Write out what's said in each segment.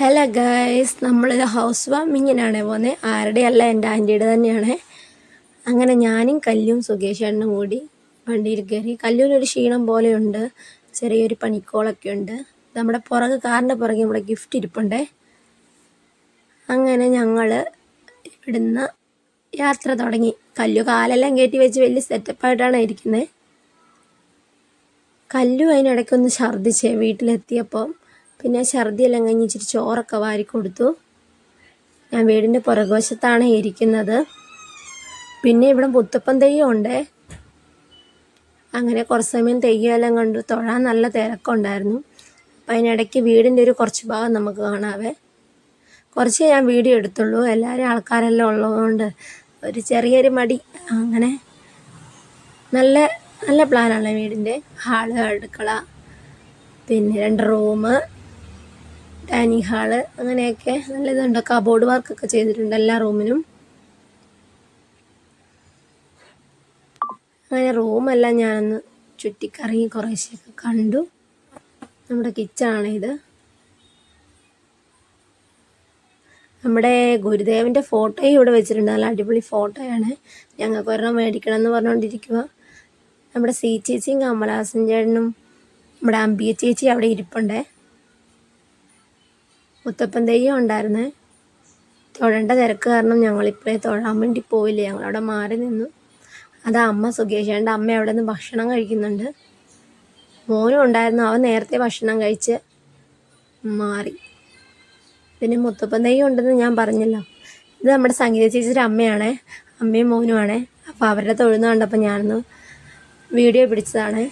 Hello guys നമ്മൾ house വാമിങ്ങിനാണ് പോകുന്നത് ആരുടെ അല്ല എന്റെ ആന്റിയുടെ തന്നെയാണ്. അങ്ങനെ ഞാനും കല്ലും സുകേഷ് കൂടി വണ്ടിയിൽ കയറി. കല്ലൂനൊരു ക്ഷീണം പോലെയുണ്ട്. ചെറിയൊരു പണിക്കോളൊക്കെ ഉണ്ട്. നമ്മുടെ പുറകെ കാറിന്റെ പുറകെ നമ്മുടെ ഗിഫ്റ്റ് ഇരിപ്പുണ്ടേ. അങ്ങനെ ഞങ്ങൾ ഇവിടുന്ന് യാത്ര തുടങ്ങി. കല്ലു കാലെല്ലാം കയറ്റി വെച്ച് വലിയ സെറ്റപ്പായിട്ടാണ് ഇരിക്കുന്നത് കല്ലു അതിനിടയ്ക്കൊന്ന് ഛർദ്ദിച്ചേ വീട്ടിലെത്തിയപ്പം. പിന്നെ ഛർദിയെല്ലാം കഴിഞ്ഞ് ഇച്ചിരി ചോറൊക്കെ വാരി കൊടുത്തു. ഞാൻ വീടിന്റെ പുറകുവശത്താണ് ഇരിക്കുന്നത്. പിന്നെ ഇവിടെ മുത്തപ്പൻ തെയ്യം ഉണ്ട്. അങ്ങനെ കുറച്ച് സമയം തെയ്യമെല്ലാം കണ്ടു തൊഴാൻ നല്ല തിരക്കുണ്ടായിരുന്നു അപ്പം അതിനിടയ്ക്ക് വീടിന്റെ ഒരു കുറച്ച് ഭാഗം നമുക്ക് കാണാവേ. കുറച്ച് ഞാൻ വീഡിയോ എടുത്തുള്ളൂ. എല്ലാവരും ആൾക്കാരെല്ലാം ഉള്ളതുകൊണ്ട് ഒരു ചെറിയൊരു മടി. അങ്ങനെ നല്ല നല്ല പ്ലാനാണ് വീടിന്റെ ഹാൾ അടുക്കള പിന്നെ രണ്ട് റൂം ഡൈനിങ് ഹാൾ അങ്ങനെയൊക്കെ നല്ല ഇതുണ്ട് കബോർഡ് വർക്കൊക്കെ ചെയ്തിട്ടുണ്ട് എല്ലാ റൂമിനും. അങ്ങനെ റൂമെല്ലാം ഞാനൊന്ന് ചുറ്റിക്കറങ്ങി കുറേശ്ശെയൊക്കെ കണ്ടു. നമ്മുടെ കിച്ചണാണിത്. നമ്മുടെ ഗുരുദേവന്റെ ഫോട്ടോയും ഇവിടെ വെച്ചിട്ടുണ്ട്. നല്ല അടിപൊളി ഫോട്ടോയാണ്. ഞങ്ങൾക്ക് ഒരെണ്ണം മേടിക്കണം എന്ന് പറഞ്ഞുകൊണ്ടിരിക്കുക നമ്മുടെ സി ചേച്ചിയും കമലഹാസൻ ചേട്ടനും നമ്മുടെ അമ്പിയ ചേച്ചി അവിടെ ഇരിപ്പുണ്ടേ. മുത്തപ്പൻ തെയ്യം ഉണ്ടായിരുന്നേ. തൊഴേണ്ട തിരക്ക് കാരണം ഞങ്ങളിപ്പോഴേ തൊഴാൻ വേണ്ടി പോയില്ല. ഞങ്ങളവിടെ മാറി നിന്നു. അത് അമ്മ സുകേഷേന്റെ അമ്മ അവിടെ നിന്ന് ഭക്ഷണം കഴിക്കുന്നുണ്ട്. മോനും ഉണ്ടായിരുന്നു. അവൻ നേരത്തെ ഭക്ഷണം കഴിച്ച് മാറി. പിന്നെ മുത്തപ്പൻ തെയ്യം ഉണ്ടെന്ന് ഞാൻ പറഞ്ഞല്ലോ. ഇത് നമ്മുടെ സംഗീത ചേച്ചിയുടെ അമ്മയാണേ. അമ്മയും മോനുമാണേ അപ്പോൾ അവരുടെ തൊഴുന്ന കണ്ടപ്പോൾ ഞാനൊന്ന് വീഡിയോ പിടിച്ചതാണ്.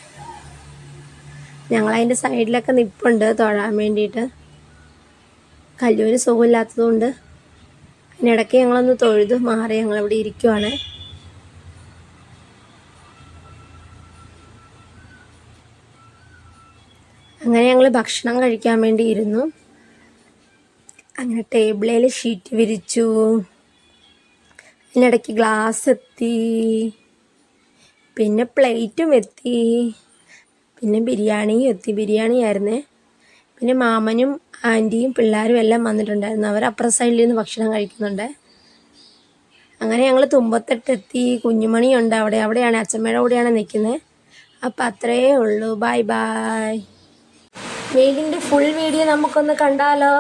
ഞങ്ങളതിന്റെ സൈഡിലൊക്കെ നിപ്പുണ്ട് തൊഴാൻ വേണ്ടിയിട്ട്. കല്ലൂര് സുഖമില്ലാത്തതുകൊണ്ട് അതിനിടയ്ക്ക് ഞങ്ങളൊന്ന് തൊഴുത് മാറി ഞങ്ങളിവിടെ ഇരിക്കുവാണ്. അങ്ങനെ ഞങ്ങൾ ഭക്ഷണം കഴിക്കാൻ വേണ്ടി ഇരുന്നു. അങ്ങനെ ടേബിളിൽ ഷീറ്റ് വിരിച്ചു. അതിനിടയ്ക്ക് ഗ്ലാസ് എത്തി. പിന്നെ പ്ലേറ്റും എത്തി. പിന്നെ ബിരിയാണിയും എത്തി. ബിരിയാണി ആയിരുന്നേ പിന്നെ മാമനും ആന്റിയും പിള്ളേരും എല്ലാം വന്നിട്ടുണ്ടായിരുന്നു. അവർ അപ്പുറ സൈഡിൽ നിന്ന് ഭക്ഷണം കഴിക്കുന്നുണ്ട്. അങ്ങനെ ഞങ്ങൾ തുമ്പത്തെട്ടെത്തി. കുഞ്ഞുമണിയുണ്ട് അവിടെ. അവിടെയാണ് അച്ഛമ്മയുടെ കൂടെയാണ് നിൽക്കുന്നത് അപ്പം അത്രയേ ഉള്ളൂ. ബൈ ബായ് വീടിന്റെ ഫുൾ വീഡിയോ നമുക്കൊന്ന് കണ്ടാലോ?